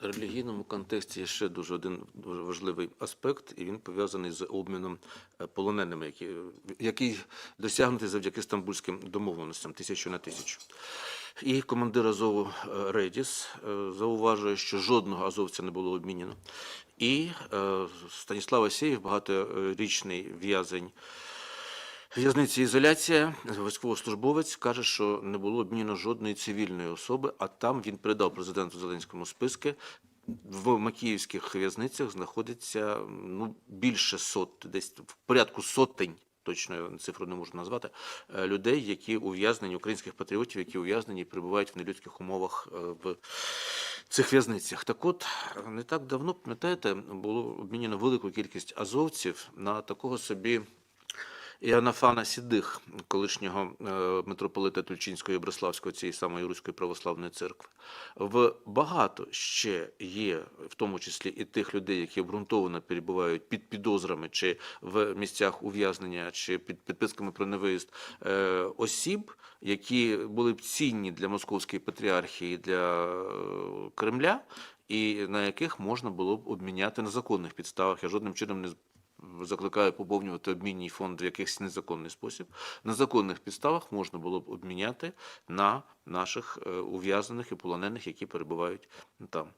релігійному контексті є ще дуже один дуже важливий аспект, і він пов'язаний з обміном е, полоненими, які, який досягнутий завдяки стамбульським домовленостям тисячу на тисячу. І командир Азову е, Редіс е, зауважує, що жодного азовця не було обмінено. І Станіслав Асєєв, багаторічний в'язень В'язниця ізоляція, військовослужбовець каже, що не було обміняно жодної цивільної особи, а там він передав президенту Зеленському списки. В макіївських в'язницях знаходиться ну, більше сот, десь в порядку сотень, точно цифру не можу назвати, е, людей, які ув'язнені, українських патріотів, які ув'язнені і перебувають в нелюдських умовах е, в цих в'язницях. Так от, не так давно, пам'ятаєте, було обміняно велику кількість азовців на такого собі. Іоаннафана Сідих, колишнього е, митрополита Тульчинської і Бреславської цієї самої Руської православної церкви. В багато ще є, в тому числі і тих людей, які обґрунтовано перебувають під підозрами чи в місцях ув'язнення, чи під підписками про невиїзд е, осіб, які були б цінні для московської патріархії, для е, Кремля, і на яких можна було б обміняти на законних підставах. Я жодним чином не закликаю поповнювати обмінний фонд в якийсь незаконний спосіб. На законних підставах можна було б обміняти на наших е, ув'язнених і полонених, які перебувають там.